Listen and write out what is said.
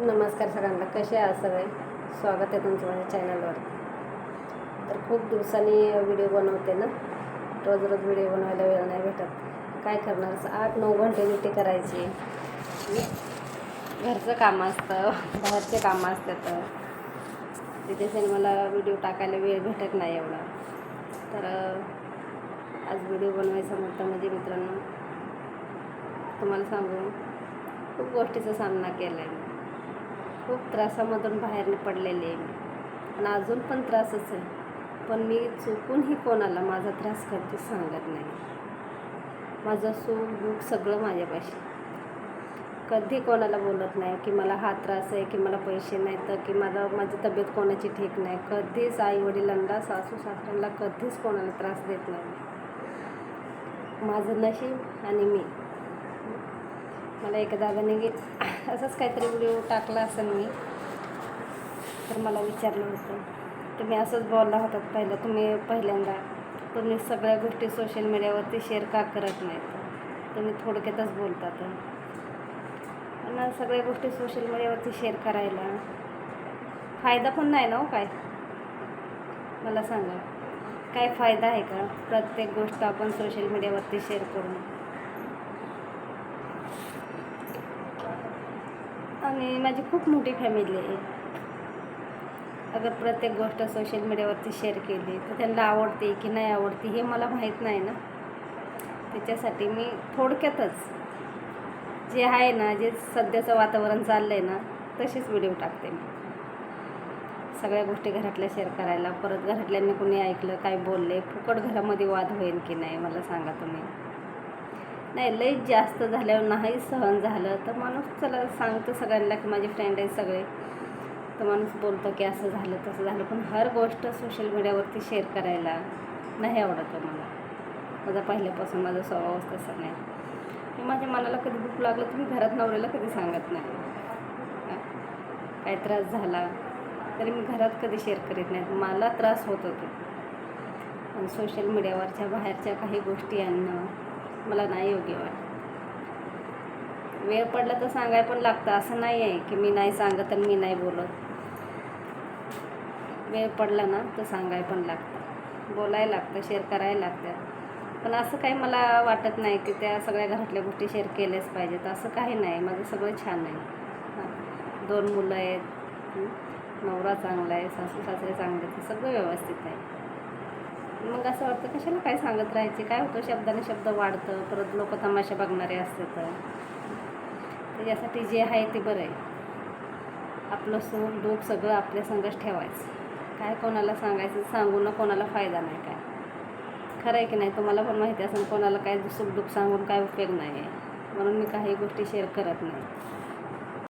नमस्कार सगळ्यांना. कसे आहात सगळे? स्वागत आहे तुमचं माझ्या चॅनलवर तर खूप दिवसांनी व्हिडिओ बनवते ना. रोज रोज व्हिडिओ बनवायला वेळ नाही भेटत. काय करणार? आठ नऊ घंटे ड्युटी करायची. घरचं काम असतं. बाहेरचे कामं असतात तिथे मला व्हिडिओ टाकायला वेळ भेटत नाही एवढा. तर आज व्हिडिओ बनवायचा मुद्दा म्हणजे मित्रांनो तुम्हाला सांगू. खूप गोष्टीचा सामना केला आहे मी. खूप त्रासामधून बाहेर पडलेले आहे मी. आणि अजून पण त्रासच आहे. पण मी चुकूनही कोणाला माझा त्रास करते सांगत नाही. माझं सुख दुःख सगळं माझ्यापाशी. कधी कोणाला बोलत नाही की मला हा त्रास आहे की मला पैसे नाही तर की मला माझी तब्येत कोणाची ठीक नाही. कधीच आई वडिलांना सासू सासऱ्यांना कधीच कोणाला त्रास देत नाही. माझं नशीब आणि मी मला एका दादाने गे असंच काहीतरी व्हिडिओ टाकला असेल मी. तर मला विचारलं होतं. तुम्ही असंच बोलला होतात पहिलं तुम्ही पहिल्यांदा तुम्ही सगळ्या गोष्टी सोशल मीडियावरती शेअर का करत नाहीत? तुम्ही थोडक्यातच बोलतात. आणि सगळ्या गोष्टी सोशल मीडियावरती शेअर करायला फायदा पण नाही ना हो काय? मला सांगा. काय फायदा आहे का प्रत्येक गोष्ट आपण सोशल मीडियावरती शेअर करून? आणि माझी खूप मोठी फॅमिली आहे. अगर प्रत्येक गोष्ट सोशल मीडियावरती शेअर केली. तर त्यांना आवडते की नाही आवडते हे मला माहीत नाही ना. त्याच्यासाठी मी थोडक्यातच जे आहे ना जे सध्याचं वातावरण चाललं आहे ना तसेच व्हिडिओ टाकते मी. सगळ्या गोष्टी घरातल्या शेअर करायला परत घरातल्यांनी कोणी ऐकलं काय बोलले फुकट घरामध्ये वाद होईल की नाही मला सांगा तुम्ही. नाही लई जास्त झाल्यावर नाही सहन झालं. तर माणूस चला सांगतो सगळ्यांना की माझे फ्रेंड आहेत सगळे. तर माणूस बोलतो की असं झालं तसं झालं. पण हर गोष्ट सोशल मीडियावरती शेअर करायला नाही आवडत मला. माझा पहिल्यापासून माझा स्वभावच तसा नाही. मी माझ्या मनाला कधी दुःख लागलं तर मी घरात नवऱ्याला कधी सांगत नाही. काय त्रास झाला तरी मी घरात कधी शेअर करीत नाही. मला त्रास होत होतो. पण सोशल मीडियावरच्या बाहेरच्या काही गोष्टी आणणं मला नाही योग्य वाटत. वेळ पडला तर सांगाय पण लागतं. असं नाही आहे की मी नाही सांगत आणि मी नाही बोलत. वेळ पडला ना तर सांगाय पण लागतं. बोलायला लागतं शेअर करायला लागतं. पण असं काही मला वाटत नाही की त्या सगळ्या घरातल्या गोष्टी शेअर केल्याच पाहिजेत. असं काही नाही. माझं सगळं छान आहे. दोन मुलं आहेत. नवरा चांगला आहे. सासू सासरे चांगले आहेत. सगळं व्यवस्थित आहे. मग असं वाटतं कशाला काय सांगत राहायचे? काय होतं? शब्दाने शब्द वाढतं परत लोक तमाशा बघणारे असते तर त्याच्यासाठी जे आहे ते बरं आहे. आपलं सुख दुःख सगळं आपल्या संगच ठेवायचं. काय कोणाला सांगायचं सांगून ना कोणाला फायदा नाही काय. खरं आहे की नाही? तुम्हाला पण माहिती असेल कोणाला काय सुख दुःख सांगून काय उपयोग नाही आहे म्हणून मी काही गोष्टी शेअर करत नाही.